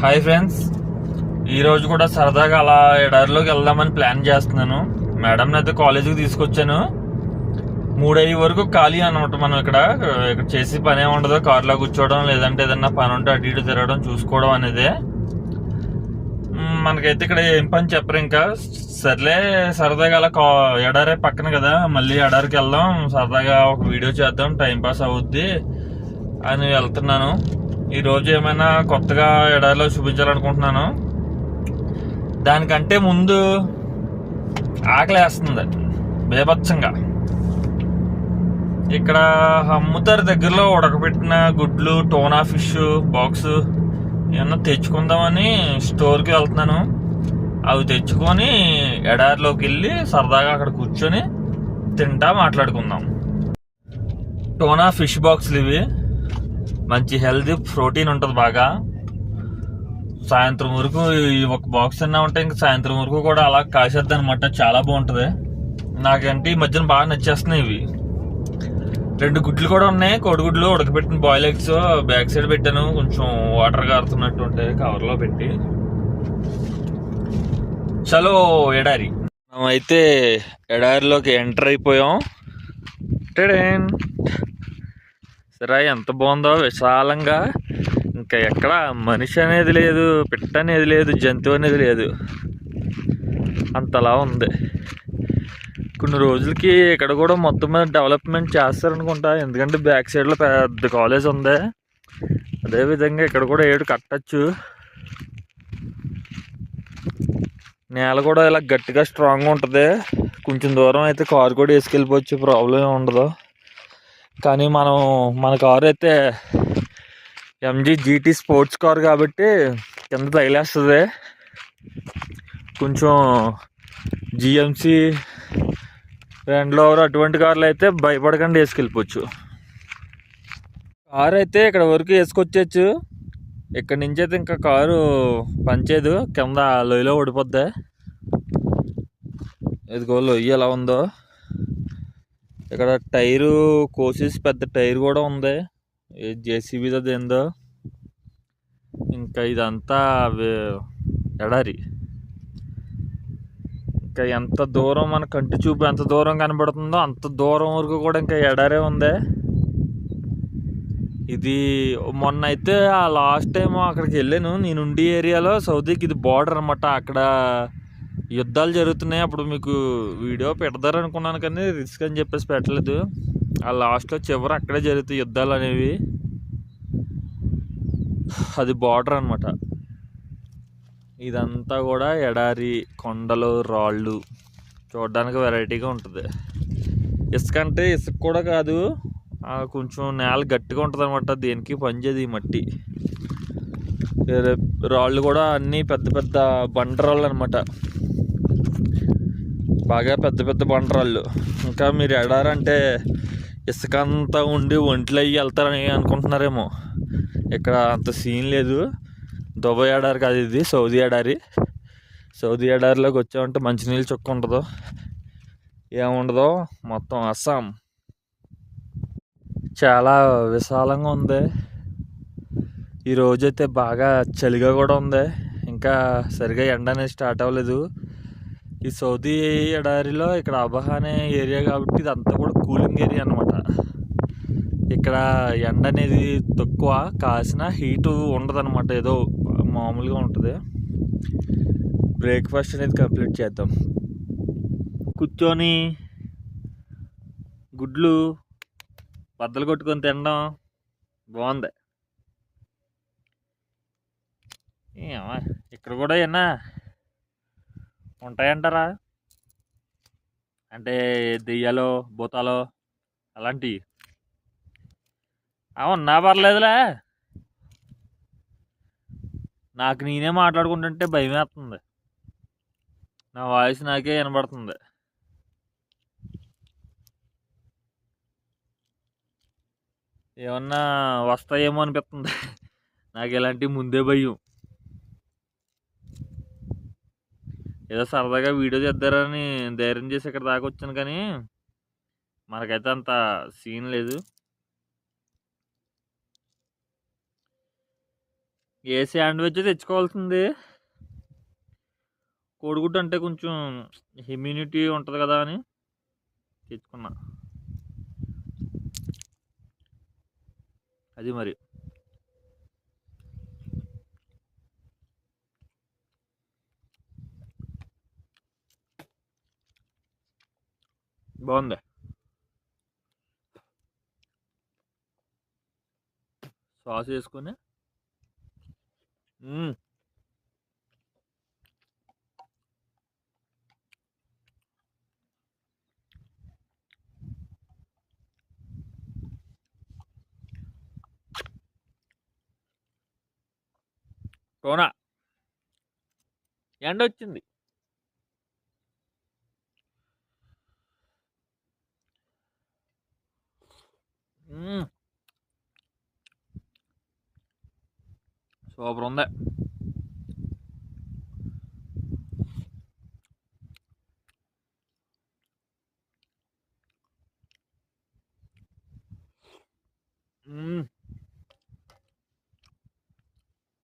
Hi friends. ఈరోజు కూడా సరదాగా అలా ఎడారిలోకి వెళ్దామని ప్లాన్ చేస్తున్నాను. మేడం అయితే కాలేజీకి తీసుకొచ్చాను. మూడయ్యే వరకు ఖాళీ అనమాట మనం ఇక్కడ. ఇక్కడ చేసి పని ఉండదు కార్లో కూర్చోవడం లేదంటే ఏదన్నా పని ఉంటే అటు ఇటు తిరగడం చూసుకోవడం అనేది. మనకైతే ఇక్కడ ఏం పని చెప్పరు ఇంకా. సర్లే సరదాగా అలా కా ఎడారే పక్కన కదా మళ్ళీ ఎడారికి వెళ్దాం. సరదాగా ఒక వీడియో చేద్దాం టైం పాస్ అవుద్ది అని వెళ్తున్నాను. ఈరోజు ఏమైనా కొత్తగా ఎడారిలో చూపించాలనుకుంటున్నాను. దానికంటే ముందు ఆకలేస్తుంది బేభత్సంగా. ఇక్కడ అమ్ముతారు దగ్గరలో ఉడకబెట్టిన గుడ్లు టోనా ఫిష్ బాక్స్ ఏమన్నా తెచ్చుకుందామని స్టోర్కి వెళ్తున్నాను. అవి తెచ్చుకొని ఎడారిలోకి వెళ్ళి సరదాగా అక్కడ కూర్చొని తింటా మాట్లాడుకుందాం. టోనా ఫిష్ బాక్స్లు ఇవి. మంచి హెల్తీ ప్రోటీన్ ఉంటుంది బాగా. సాయంత్రం వరకు ఈ ఒక బాక్స్ తిన్నా ఉంటే ఇంకా సాయంత్రం వరకు కూడా అలా కాసేద్ది అనమాట చాలా బాగుంటుంది. నాకంటే ఈ మధ్యన బాగా నచ్చేస్తున్నాయి ఇవి. రెండు గుడ్లు కూడా ఉన్నాయి. కోడిగుడ్లు ఉడకబెట్టిన బాయిల్ ఎగ్స్ బ్యాక్ సైడ్ పెట్టాను. కొంచెం వాటర్ కారుతున్నట్టు ఉంటాయి కవర్లో పెట్టి. చలో ఎడారి. మనం అయితే ఎడారిలోకి ఎంటర్ అయిపోయాం. టెడేన్. సరే ఎంత బాగుందో విశాలంగా. ఇంకా ఎక్కడ మనిషి అనేది లేదు పిట్ట అనేది లేదు జంతువు అనేది లేదు. అంతలా ఉంది. కొన్ని రోజులకి ఇక్కడ కూడా మొత్తం మీద డెవలప్మెంట్ చేస్తారనుకుంటా. ఎందుకంటే బ్యాక్ సైడ్లో పెద్ద కాలేజ్ ఉంది. అదేవిధంగా ఇక్కడ కూడా ఏడు కట్టచ్చు. నేల కూడా ఇలా గట్టిగా స్ట్రాంగ్గా ఉంటుంది. కొంచెం దూరం అయితే కారు కూడా వేసుకెళ్ళిపోవచ్చు. ప్రాబ్లం ఉండదు. కానీ మనం మన కారు అయితే ఎంజీ జీటీ స్పోర్ట్స్ కార్ కాబట్టి కింద తగిలేస్తుంది. కొంచెం జిఎంసి రెండ్లోవర్ అటువంటి కార్లు అయితే భయపడకుండా వేసుకెళ్ళిపోవచ్చు. కారు అయితే ఇక్కడ వరకు వేసుకొచ్చేచ్చు. ఇక్కడ నుంచి అయితే ఇంకా కారు పనిచేయదు. కింద లోయలో ఓడిపోద్ది ఇదిగో లొయ్యి ఎలా ఉందో. ఇక్కడ టైరు కోసేసి పెద్ద టైర్ కూడా ఉంది. జేసీబీదో ఏందో ఇంకా ఇదంతా ఎడారి. ఇంకా ఎంత దూరం మన కంటి చూపు ఎంత దూరం కనబడుతుందో అంత దూరం వరకు కూడా ఇంకా ఎడారే ఉంది. ఇది మొన్న అయితే ఆ లాస్ట్ టైం అక్కడికి వెళ్ళాను. నేను ఉండి ఏరియాలో సౌదీకి ఇది బార్డర్ అనమాట అక్కడ యుద్ధాలు జరుగుతున్నాయి. అప్పుడు మీకు వీడియో పెడతారు అనుకున్నాను కానీ రిస్క్ అని చెప్పేసి పెట్టలేదు. ఆ లాస్ట్లో చివరి అక్కడే జరుగుతాయి యుద్ధాలు అనేవి. అది బార్డర్ అనమాట ఇదంతా కూడా ఎడారి కొండలు రాళ్ళు. చూడడానికి వెరైటీగా ఉంటుంది. ఇసుక అంటే ఇసుక కూడా కాదు ఆ కొంచెం నేల గట్టిగా ఉంటుంది అనమాట దేనికి పనిచేది ఈ మట్టి. రాళ్ళు కూడా అన్నీ పెద్ద పెద్ద బండరాళ్ళు అనమాట బాగా పెద్ద పెద్ద బండరాళ్ళు. ఇంకా మీరు ఎడారంటే ఇసుక అంతా ఉండి ఒంట్లో అయ్యి వెళ్తారని అనుకుంటున్నారేమో. ఇక్కడ అంత సీన్ లేదు. దుబాయ్ ఎడారి కాదు ఇది సౌదీ ఎడారి. సౌదీ ఎడారిలోకి వచ్చామంటే మంచినీళ్ళు చుక్క ఉండదు. ఏముండదో? మొత్తం అస్సాం. చాలా విశాలంగా ఉంది. ఈ రోజైతే బాగా చలిగా కూడా ఉంది. ఇంకా సరిగా ఎండ అనేది స్టార్ట్ అవ్వలేదు. ఈ సౌదీ ఎడారిలో ఇక్కడ అబహా అనే ఏరియా కాబట్టి ఇదంతా కూడా కూలింగ్ ఏరియా అనమాట ఇక్కడ ఎండ అనేది తక్కువ కాసిన హీట్ ఉండదన్నమాట. ఏదో మామూలుగా ఉంటుంది. బ్రేక్ఫాస్ట్ అనేది కంప్లీట్ చేద్దాం. కూర్చొని గుడ్లు బద్దలు కొట్టుకొని తినడం బాగుంది. ఏమా ఇక్కడ కూడా ఏనా? ఉంటాయంటారా? అంటే దెయ్యాలు భూతాలు అలాంటివి అవునా పర్లేదులే. నాకు నేనే మాట్లాడుకుంటుంటే భయం వేస్తుంది. నా వాయిస్ నాకే వినబడుతుంది. ఏమన్నా వస్తాయేమో అనిపిస్తుంది. నాకు ఇలాంటి ముందే భయం. ఏదో సరదాగా వీడియో చేద్దారని ధైర్యం చేసి ఇక్కడ దాకా వచ్చాను కానీ మనకైతే అంత సీన్ లేదు. ఏ శాండ్విచ్ తెచ్చుకోవాల్సింది? కోడిగుడ్డు అంటే కొంచెం ఇమ్యూనిటీ ఉంటుంది కదా అని తెచ్చుకున్నా. అది మరి. బాగుంది సాస్ వేసుకొని. సోనా ఎండ వచ్చింది Hmm. సూపర్ ఉంది